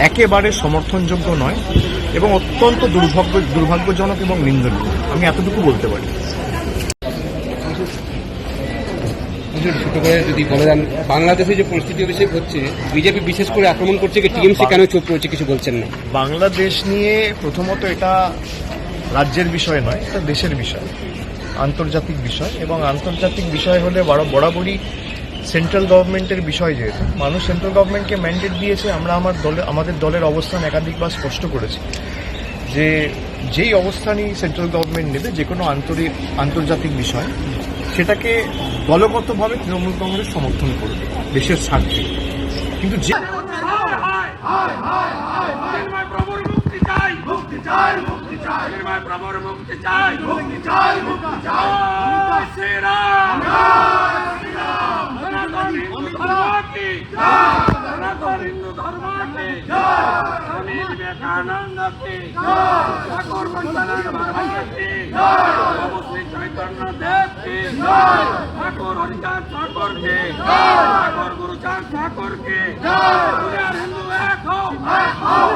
একেবারে সমর্থনযোগ্য নয় এবং অত্যন্ত দুর্ভাগ্য দুর্ভাগ্যজনক এবং নিন্দনীয়। আমি এতটুকু বলতে পারি। ছোট করে যদি বলে দেন বাংলাদেশে যে পরিস্থিতি অভিষেক হচ্ছে বিজেপি বিশেষ করে আক্রমণ করছে কি টিএমসি কেন চুপ রয়েছে কিছু বলছেন না? বাংলাদেশ নিয়ে প্রথমত এটা রাজ্যের বিষয় নয় এটা দেশের বিষয় আন্তর্জাতিক বিষয় এবং আন্তর্জাতিক বিষয় হলে বড় বরাবরই সেন্ট্রাল গভর্নমেন্টের বিষয় যেহেতু মানুষ সেন্ট্রাল গভর্নমেন্টকে ম্যান্ডেট দিয়েছে আমরা আমার দলে আমাদের দলের অবস্থান একাধিকবার স্পষ্ট করেছি। যে যেই অবস্থানই সেন্ট্রাল গভর্নমেন্ট নেবে যে কোনো আন্তরিক আন্তর্জাতিক বিষয় সেটাকে দলগতভাবে তৃণমূল কংগ্রেস সমর্থন করবে দেশের স্বার্থে। কিন্তু যে প্রভুর মুক্তি চাই। মুক্তি চাই মুক্তি চাই। প্রভুর মুক্তি চাই। মুক্তি চাই মুক্তি চাই শ্রীরাম সনাতন হিন্দু ধর্ম কি সনাতন হিন্দু ধর্ম কি স্বামী বিবেকানন্দ কি ঠাকুর বন্দনাথ ভারত কি প্রভু শ্রী চৈতন্য দেব কি ঠাকুর হরিচাঁদ ঠাকুর কি ঠাকুর গুরুচাঁদ ঠাকুর হিন্দু এক হও